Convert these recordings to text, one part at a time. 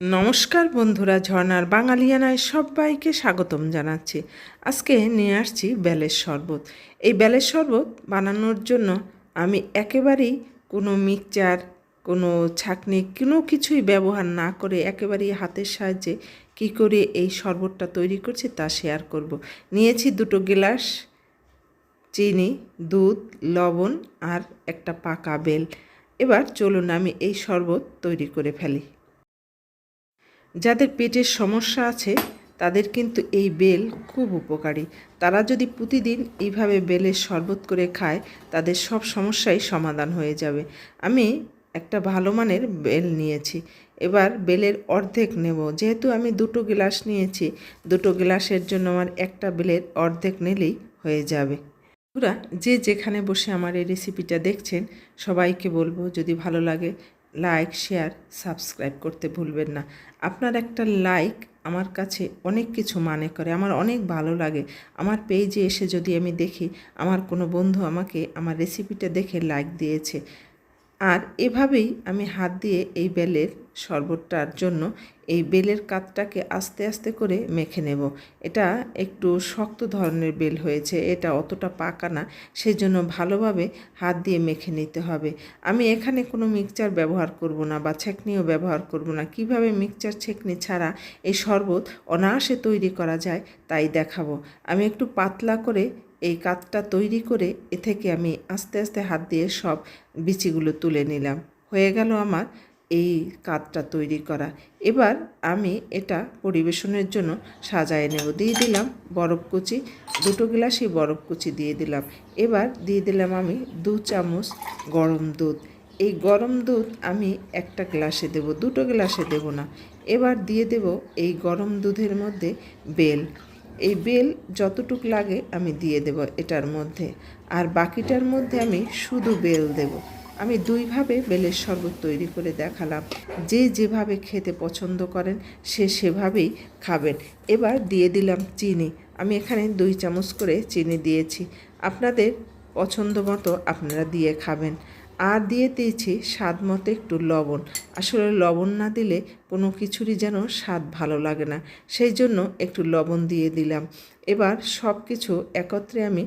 নমস্কার বন্ধুরা ঝর্নার বাঙালিয়ানায় সবাইকে স্বাগতম জানাচ্ছি। আজকে নিয়ে আসছি বেলের শরবত। এই বেলের শরবত বানানোর জন্য আমি একেবারেই কোনো মিক্সচার, কোনো ছাকনি, কোনো কিছুই ব্যবহার না করে একেবারেই হাতের সাহায্যে কি করে এই শরবতটা তৈরি করছি তা শেয়ার করব। নিয়েছি দুটো গ্লাস চিনি, দুধ, লবণ আর একটা পাকা বেল। এবার চলুন আমি এই শরবত তৈরি করে ফেলি। যাদের পেটের সমস্যা আছে, তাদের কিন্তু এই বেল খুব উপকারী। তারা যদি প্রতিদিন এইভাবে বেলের শরবত করে খায়, তাদের সব সমস্যাই সমাধান হয়ে যাবে। আমি একটা ভালো মানের বেল নিয়েছি। এবার বেলের অর্ধেক নেব। যেহেতু আমি দুটো গ্লাস নিয়েছি, দুটো গ্লাসের জন্য আমার একটা বেলের অর্ধেক নিলেই হয়ে যাবে। বন্ধুরা, যে যেখানে বসে আমার এই রেসিপিটা দেখছেন, সবাইকে বলব যদি ভালো লাগে লাইক শেয়ার সাবস্ক্রাইব করতে ভুলবেন না। আপনার একটা লাইক আমার কাছে অনেক কিছু মানে করে, আমার অনেক ভালো লাগে। আমার পেজে এসে যদি আমি দেখি, আমার কোনো বন্ধু আমাকে আমার রেসিপিটা দেখে লাইক দিয়েছে। আর এভাবেই আমি হাত দিয়ে এই বেলের শরবতটার জন্য এই বেলের কাতটাকে আস্তে আস্তে করে মেখে নেব। এটা একটু শক্ত ধরনের বেল হয়েছে, এটা অতটা পাকা না সেই জন্য ভালোভাবে হাত দিয়ে মেখে নিতে হবে। আমি এখানে কোনো মিক্সচার ব্যবহার করব না বা ছেঁকনিও ব্যবহার করব না। কীভাবে মিক্সচার ছেঁকনি ছাড়া এই শরবত অনায়াসে তৈরি করা যায় তাই দেখাবো। আমি একটু পাতলা করে এই কাতটা তৈরি করে এ থেকে আমি আস্তে আস্তে হাত দিয়ে সব বিচিগুলো তুলে নিলাম। হয়ে গেল আমার এই কাতটা তৈরি করা। এবার আমি এটা পরিবেশনের জন্য সাজায় নেব। দিয়ে দিলাম বরফ কুচি, দুটো গ্লাসই বরফ কুচি দিয়ে দিলাম। এবার দিয়ে দিলাম আমি দু চামচ গরম দুধ। এই গরম দুধ আমি একটা গ্লাসে দেব, দুটো গ্লাসে দেব না। এবার দিয়ে দেব এই গরম দুধের মধ্যে বেল। এই বেল যতটুক লাগে আমি দিয়ে দেব এটার মধ্যে। আর বাকিটার মধ্যে আমি শুধু বেল দেব। আমি দুইভাবে বেলের শরবত তৈরি করে দেখালাম। যে যেভাবে খেতে পছন্দ করেন, সে সেভাবেই খাবেন। এবার দিয়ে দিলাম চিনি। আমি এখানে দুই চামচ করে চিনি দিয়েছি। আপনাদের পছন্দ মতো আপনারা দিয়ে খাবেন। আর দিয়ে দিয়েছি স্বাদ মতো একটু লবণ। আসলে লবণ না দিলে কোনো কিছুরই যেন স্বাদ ভালো লাগে না। সেই জন্য একটু লবণ দিয়ে দিলাম। এবার সব কিছু একত্রে আমি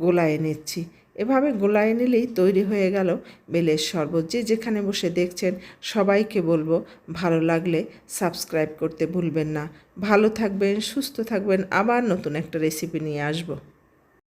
গোলায় নিচ্ছি। এভাবে গোলায় নিলেই তৈরি হয়ে গেল বেলের শরবত। যে যেখানে বসে দেখছেন সবাইকে বলব, ভালো লাগলে সাবস্ক্রাইব করতে ভুলবেন না। ভালো থাকবেন, সুস্থ থাকবেন, আবার নতুন একটা রেসিপি নিয়ে আসব।